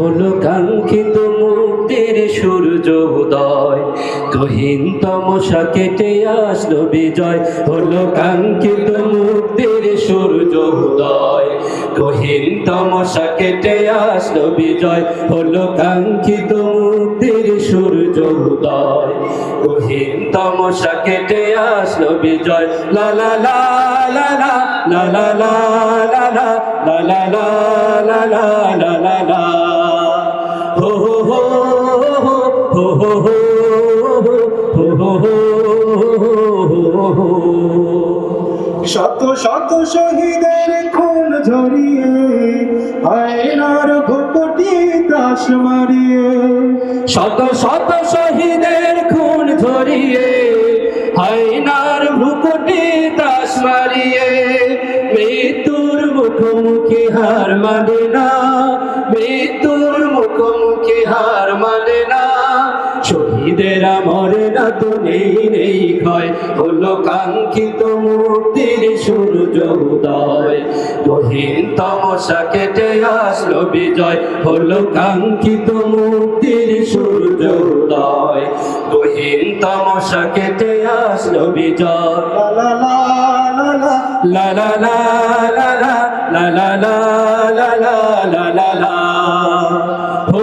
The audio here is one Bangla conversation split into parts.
হলো কাঙ্ক্ষিত মুক্তির সূর্য উদয় কহিন তমসা কেটে আসলো বিজয় হলো কাঙ্ক্ষিত মুক্তির সূর্য উদয় কহিন তমসা কেটে আসলো বিজয় হলো কাঙ্ক্ষিত মুক্তির সূর্য উদয় কহিন তমসা কেটে আসলো বিজয় লা লা লা লা লা লা লা লা লা লা লা লা লা লা লা লা শত শত শহীদের খুন ঝরিয়ে আয়নার ঘুপটি ত্রাস মারিয়ে। শত শত শহীদের খুন ধরিয়ে হাইনার ভ্রুকুটি ত্রাস মারিয়ে। মৃত্যুর মুখোমুখি হার মানে না, মৃত্যুর মুখোমুখি হার মানে না। শহীদেরা মরে নেই ক্ষয় হলো কাঙ্ক্ষিত মুক্তির সূর্য উদয় গহীন তমসা কেটে আসলো বিজয় হলো কাঙ্ক্ষিত মুক্তির সূর্য উদয় গহীন তমসা কেটে আসলো বিজয় লা লা লা লা লা লা লা লা লা লা লা লা লা লা লা লা লা হো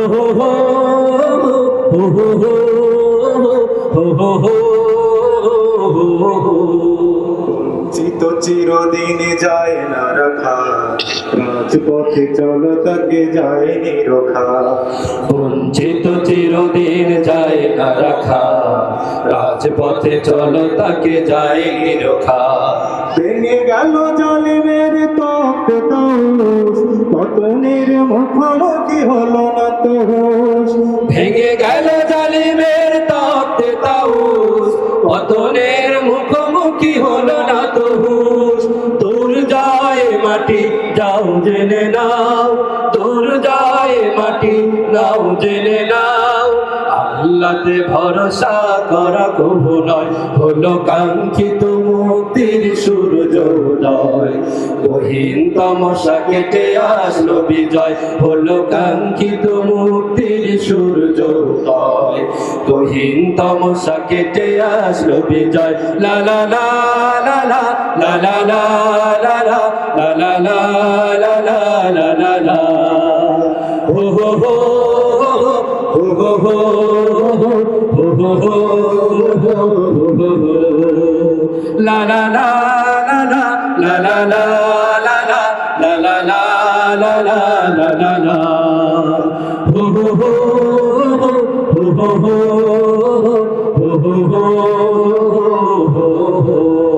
চিত চিরদিন যায় না রাখা রাজপথে চলো তাকে যায় নিরখা বঞ্চিত চিরদিন যায় না রাখা রাজপথে চলো তাকে যায় নিরখা ভেঙে গেল জালিমের তপ্ত তাউস পতনের মুখোমুখি হলো না তো ভেঙে গেল মুখোমুখি হলো না তো হুঁশ? তোর যায় মাটি, যাও জেনে নাও। তোর যায় মাটি নাও জেনে নাও। আল্লাতে ভরসা করা কবু নয়। হলো কাঙ্ক্ষিত মুক্তির সূর্য উদয় গহীন তমসা কেটে আসলো বিজয়। হলো কাঙ্ক্ষিত মুক্তির সূর্য উদয় গহীন তমসা কেটে আসলো বিজয় লা লা লা লা লা লা লা লা লা লা লা লা লা লা লা লা লা হো হো হো হো হো হো হো হো হো লা লা লা লা লা লা লা লা লা লা লা লা লা লা লা লা হো হো ho ho ho ho ho ho